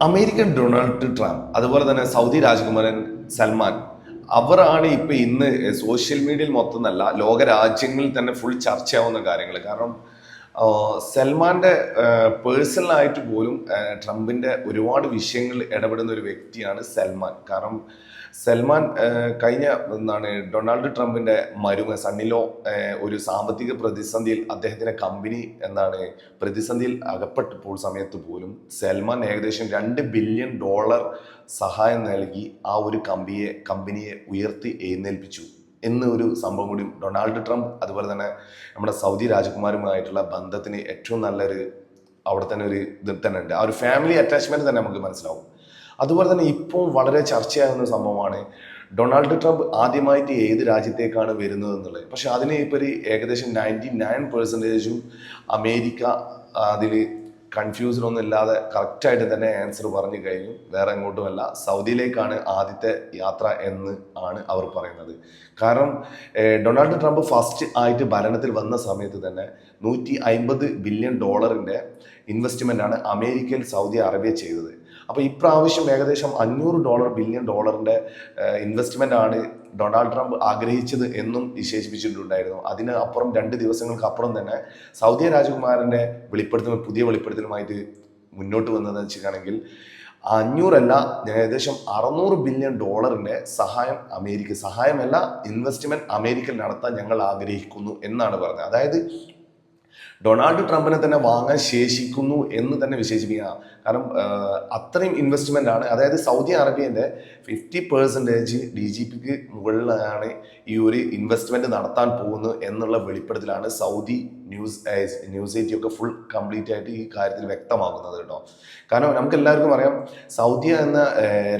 American Donald Trump അതുപോലെ തന്നെ Saudi രാജകുമാരൻ സൽമാൻ അവരാണ് ഇപ്പൊ ഇന്ന് സോഷ്യൽ മീഡിയയിൽ മൊത്തം ലോക രാജ്യങ്ങളിൽ തന്നെ ഫുൾ ചർച്ചയാവുന്ന കാര്യങ്ങൾ കാരണം സൽമാന്റെ പേഴ്സണലായിട്ട് പോലും ട്രംപിന്റെ ഒരുപാട് വിഷയങ്ങൾ ഇടപെടുന്ന ഒരു വ്യക്തിയാണ് സൽമാൻ. കാരണം സൽമാൻ കഴിഞ്ഞ എന്താണ് ഡൊണാൾഡ് ട്രംപിന്റെ മരുമ സണ്ണിലോ ഒരു സാമ്പത്തിക പ്രതിസന്ധിയിൽ അദ്ദേഹത്തിന്റെ കമ്പനി എന്താണ് പ്രതിസന്ധിയിൽ അകപ്പെട്ടപ്പോൾ സമയത്ത് പോലും സൽമാൻ ഏകദേശം രണ്ട് ബില്യൺ ഡോളർ സഹായം നൽകി ആ ഒരു കമ്പിയെ കമ്പനിയെ ഉയർത്തി എഴുന്നേൽപ്പിച്ചു. എന്ന ഒരു സംഭവം കൂടി ഡൊണാൾഡ് ട്രംപ് അതുപോലെ തന്നെ നമ്മുടെ സൗദി രാജകുമാരുമായിട്ടുള്ള ബന്ധത്തിന് ഏറ്റവും നല്ലൊരു അവിടെ തന്നെ ഒരു ഇത് തന്നെ ഉണ്ട്. ആ ഒരു ഫാമിലി അറ്റാച്ച്മെന്റ് തന്നെ നമുക്ക് മനസ്സിലാവും. അതുപോലെ തന്നെ ഇപ്പോൾ വളരെ ചർച്ചയാകുന്ന സംഭവമാണ്. ഡൊണാൾഡ് ട്രംപ് ആദ്യമായിട്ട് ഏത് രാജ്യത്തേക്കാണ് വരുന്നത് എന്നുള്ളത്. പക്ഷെ അതിനെ ഇപ്പോൾ ഏകദേശം നയന്റി നയൻ പെർസെന്റേജും അമേരിക്ക അതിൽ ഒന്നും ഇല്ലാതെ കറക്റ്റായിട്ട് തന്നെ ആൻസർ പറഞ്ഞു കഴിഞ്ഞു. വേറെ എങ്ങോട്ടുമല്ല. സൗദിയിലേക്കാണ് ആദ്യത്തെ യാത്ര എന്ന് ആണ് അവർ പറയുന്നത്. കാരണം ഡൊണാൾഡ് ട്രംപ് ഫസ്റ്റ് ആയിട്ട് ഭരണത്തിൽ വന്ന സമയത്ത് തന്നെ നൂറ്റി അമ്പത് ബില്യൺ ഡോളറിന്റെ ഇൻവെസ്റ്റ്മെന്റാണ് അമേരിക്കയിൽ സൗദി അറേബ്യ ചെയ്തത്. അപ്പോൾ ഇപ്രാവശ്യം ഏകദേശം അഞ്ഞൂറ് ഡോളർ ബില്യൺ ഡോളറിന്റെ ഇൻവെസ്റ്റ്മെന്റ് ആണ് ഡൊണാൾഡ് ട്രംപ് ആഗ്രഹിച്ചത് എന്നും വിശേഷിപ്പിച്ചിട്ടുണ്ടായിരുന്നു. അതിന് അപ്പുറം രണ്ട് ദിവസങ്ങൾക്ക് അപ്പുറം തന്നെ സൗദി രാജകുമാരന്റെ വെളിപ്പെടുത്തലും പുതിയ വെളിപ്പെടുത്തലുമായിട്ട് മുന്നോട്ട് വന്നതെന്ന് വെച്ചിട്ടാണെങ്കിൽ അഞ്ഞൂറല്ല ഏകദേശം അറുന്നൂറ് ബില്യൺ ഡോളറിന്റെ സഹായം അമേരിക്ക സഹായമല്ല ഇൻവെസ്റ്റ്മെന്റ് അമേരിക്കയിൽ നടത്താൻ ഞങ്ങൾ ആഗ്രഹിക്കുന്നു എന്നാണ് പറഞ്ഞത്. അതായത് ഡൊണാൾഡ് ട്രംപിനെ തന്നെ വാങ്ങാൻ ശേഷിക്കുന്നു എന്ന് തന്നെ വിശേഷിപ്പിക്കുക. കാരണം അത്രയും ഇൻവെസ്റ്റ്മെന്റ് ആണ്. അതായത് സൗദി അറേബ്യന്റെ ഫിഫ്റ്റി പെർസെന്റേജ് ഡി ജി പിക്ക് മുകളിലാണ് ഈ ഒരു ഇൻവെസ്റ്റ്മെന്റ് നടത്താൻ പോകുന്നത് എന്നുള്ള വെളിപ്പെടുത്തലാണ് സൗദി ന്യൂസ് ന്യൂസ് എയ്റ്റി ഒക്കെ ഫുൾ കംപ്ലീറ്റ് ആയിട്ട് ഈ കാര്യത്തിൽ വ്യക്തമാക്കുന്നത് കേട്ടോ. കാരണം നമുക്ക് എല്ലാവർക്കും അറിയാം സൗദി എന്ന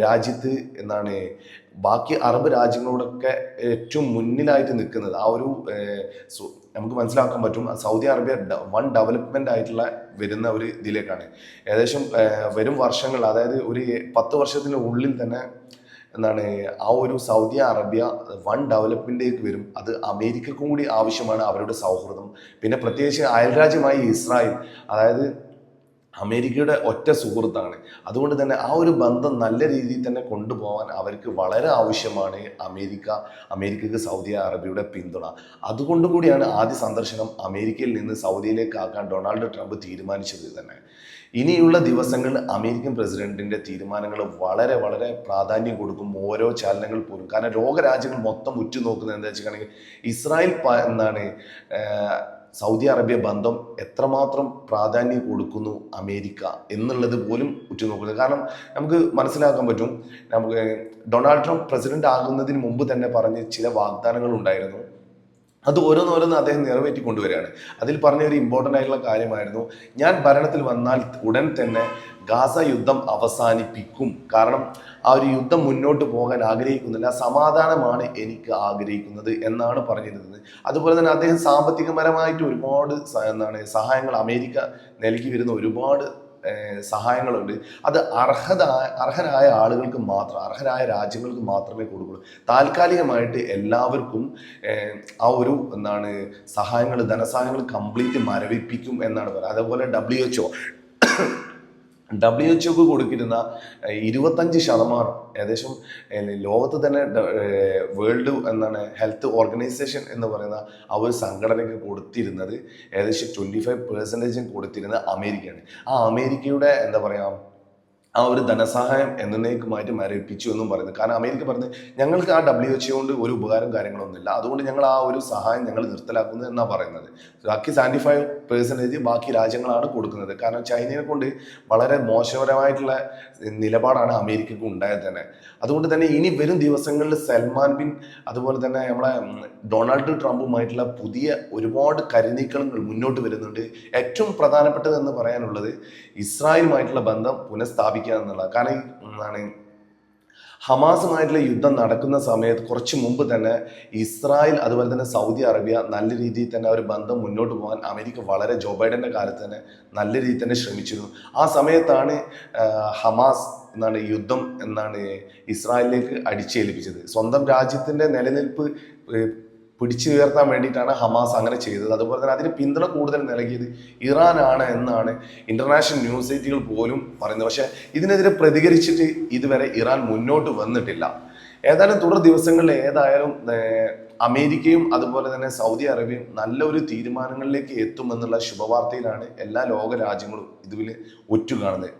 രാജ്യത്ത് എന്താണ് ബാക്കി അറബ് രാജ്യങ്ങളോടൊക്കെ ഏറ്റവും മുന്നിലായിട്ട് നിൽക്കുന്നത് ആ ഒരു നമുക്ക് മനസ്സിലാക്കാൻ പറ്റും സൗദി അറേബ്യ വൺ ഡെവലപ്മെന്റ് ആയിട്ടുള്ള വരുന്ന ഒരു ഇതിലേക്കാണ്. ഏകദേശം വരും വർഷങ്ങൾ അതായത് ഒരു പത്ത് വർഷത്തിന് ഉള്ളിൽ തന്നെ എന്താണ് ആ ഒരു സൗദി അറേബ്യ വൺ ഡെവലപ്മെന്റിലേക്ക് വരും. അത് അമേരിക്കക്കും കൂടി ആവശ്യമാണ് അവരുടെ സൗഹൃദം. പിന്നെ പ്രത്യേകിച്ച് അയൽരാജ്യമായി ഇസ്രായേൽ അതായത് അമേരിക്കയുടെ ഒറ്റ സുഹൃത്താണ്. അതുകൊണ്ട് തന്നെ ആ ഒരു ബന്ധം നല്ല രീതിയിൽ തന്നെ കൊണ്ടുപോകാൻ അവർക്ക് വളരെ ആവശ്യമാണ് അമേരിക്ക അമേരിക്കക്ക് സൗദി അറേബ്യയുടെ പിന്തുണ. അതുകൊണ്ട് കൂടിയാണ് ആദ്യ സന്ദർശനം അമേരിക്കയിൽ നിന്ന് സൗദിയിലേക്ക് ആക്കാൻ ഡൊണാൾഡ് ട്രംപ് തീരുമാനിച്ചത് തന്നെ. ഇനിയുള്ള ദിവസങ്ങളിൽ അമേരിക്കൻ പ്രസിഡന്റിന്റെ തീരുമാനങ്ങൾ വളരെ വളരെ പ്രാധാന്യം കൊടുക്കും ഓരോ ചലനങ്ങൾ പോലും. കാരണം ലോകരാജ്യങ്ങൾ മൊത്തം ഉറ്റുനോക്കുന്നത് എന്താ വെച്ചിട്ടുണ്ടെങ്കിൽ ഇസ്രായേൽ എന്താണ് സൗദി അറേബ്യ ബന്ധം എത്രമാത്രം പ്രാധാന്യം കൊടുക്കുന്നു അമേരിക്ക എന്നുള്ളത് പോലും ഉറ്റുനോക്കുന്നത് കാരണം നമുക്ക് മനസ്സിലാക്കാൻ പറ്റും നമുക്ക് ഡൊണാൾഡ് ട്രംപ് പ്രസിഡന്റ് ആകുന്നതിന് മുമ്പ് തന്നെ പറഞ്ഞ ചില വാഗ്ദാനങ്ങൾ ഉണ്ടായിരുന്നു. അത് ഓരോന്നോരോന്ന് അദ്ദേഹം നിറവേറ്റി കൊണ്ടുവരികയാണ്. അതിൽ പറഞ്ഞ ഒരു ഇമ്പോർട്ടന്റ് ആയിട്ടുള്ള കാര്യമായിരുന്നു ഞാൻ ഭരണത്തിൽ വന്നാൽ ഉടൻ തന്നെ ഗാസ യുദ്ധം അവസാനിപ്പിക്കും. കാരണം ആ ഒരു യുദ്ധം മുന്നോട്ട് പോകാൻ ആഗ്രഹിക്കുന്നില്ല സമാധാനമാണ് എനിക്ക് ആഗ്രഹിക്കുന്നത് എന്നാണ് പറഞ്ഞിരുന്നത്. അതുപോലെ തന്നെ അദ്ദേഹം സാമ്പത്തികപരമായിട്ട് ഒരുപാട് എന്താണ് സഹായങ്ങൾ അമേരിക്ക നൽകി വരുന്ന ഒരുപാട് സഹായങ്ങളുണ്ട്. അത് അർഹത അർഹരായ ആളുകൾക്ക് മാത്രം അർഹരായ രാജ്യങ്ങൾക്ക് മാത്രമേ കൊടുക്കുള്ളൂ. താൽക്കാലികമായിട്ട് എല്ലാവർക്കും ആ ഒരു എന്താണ് സഹായങ്ങൾ ധനസഹായങ്ങൾ കംപ്ലീറ്റ് മരവിപ്പിക്കും എന്നാണ് പറയുന്നത്. അതേപോലെ ഡബ്ല്യു എച്ച് ഡബ്ല്യു എച്ച് ഒക്കെ കൊടുത്തിരുന്ന ഇരുപത്തഞ്ച് ശതമാനം ഏകദേശം ലോകത്ത് തന്നെ വേൾഡ് എന്താണ് ഹെൽത്ത് ഓർഗനൈസേഷൻ എന്ന് പറയുന്ന ആ ഒരു സംഘടനയ്ക്ക് കൊടുത്തിരുന്നത് ഏകദേശം ട്വന്റി ഫൈവ് പെർസെന്റേജും കൊടുത്തിരുന്നത് അമേരിക്കയാണ്. ആ അമേരിക്കയുടെ എന്താ പറയുക ആ ഒരു ധനസഹായം എന്നേക്കുമായിട്ട് മരവിപ്പിച്ചു എന്നും പറയുന്നു. കാരണം അമേരിക്ക പറഞ്ഞ് ഞങ്ങൾക്ക് ആ ഡബ്ല്യു എച്ച് കൊണ്ട് ഒരു ഉപകാരം കാര്യങ്ങളൊന്നുമില്ല. അതുകൊണ്ട് ഞങ്ങൾ ആ ഒരു സഹായം ഞങ്ങൾ നിർത്തലാക്കുന്നു എന്നാണ് പറയുന്നത്. ബാക്കി സെവന്റി ഫൈവ് പെർസെന്റേജ് ബാക്കി രാജ്യങ്ങളാണ് കൊടുക്കുന്നത്. കാരണം ചൈനയെ കൊണ്ട് വളരെ മോശപരമായിട്ടുള്ള നിലപാടാണ് അമേരിക്കക്ക് ഉണ്ടായത് തന്നെ. അതുകൊണ്ട് തന്നെ ഇനി വരും ദിവസങ്ങളിൽ സൽമാൻ ബിൻ അതുപോലെ തന്നെ നമ്മളെ ഡൊണാൾഡ് ട്രംപുമായിട്ടുള്ള പുതിയ ഒരുപാട് കരുനീക്കങ്ങൾ മുന്നോട്ട് വരുന്നുണ്ട്. ഏറ്റവും പ്രധാനപ്പെട്ടത് എന്ന് പറയാനുള്ളത് ഇസ്രായേലുമായിട്ടുള്ള ബന്ധം പുനഃസ്ഥാപിക്കുക എന്നുള്ളത് കാരണം എന്താണ്? ഹമാസുമായിട്ടുള്ള യുദ്ധം നടക്കുന്ന സമയത്ത് കുറച്ച് മുമ്പ് തന്നെ ഇസ്രായേൽ അതുപോലെ തന്നെ സൗദി അറേബ്യ നല്ല രീതിയിൽ തന്നെ ഒരു ബന്ധം മുന്നോട്ട് പോകാൻ അമേരിക്ക വളരെ ജോ ബൈഡന്റെ കാലത്ത് തന്നെ നല്ല രീതിയിൽ തന്നെ ശ്രമിച്ചിരുന്നു. ആ സമയത്താണ് ഹമാസ് എന്നാണ് യുദ്ധം എന്നാണ് ഇസ്രായേലിലേക്ക് അടിച്ചേൽപ്പിച്ചത്. സ്വന്തം രാജ്യത്തിന്റെ നിലനിൽപ്പ് ഏഹ്, പിടിച്ചുയർത്താൻ വേണ്ടിയിട്ടാണ് ഹമാസ് അങ്ങനെ ചെയ്തത്. അതുപോലെ തന്നെ അതിന് പിന്തുണ കൂടുതൽ നൽകിയത് ഇറാനാണ് എന്നാണ് ഇന്റർനാഷണൽ ന്യൂസ് സൈറ്റുകൾ പോലും പറയുന്നത്. പക്ഷേ ഇതിനെതിരെ പ്രതികരിച്ചിട്ട് ഇതുവരെ ഇറാൻ മുന്നോട്ട് വന്നിട്ടില്ല. ഏതായാലും തുടർ ദിവസങ്ങളിൽ ഏതായാലും അമേരിക്കയും അതുപോലെ തന്നെ സൗദി അറേബ്യയും നല്ലൊരു തീരുമാനങ്ങളിലേക്ക് എത്തുമെന്നുള്ള ശുഭവാർത്തയിലാണ് എല്ലാ ലോക രാജ്യങ്ങളും ഇതിൽ ഒറ്റു കാണുന്നത്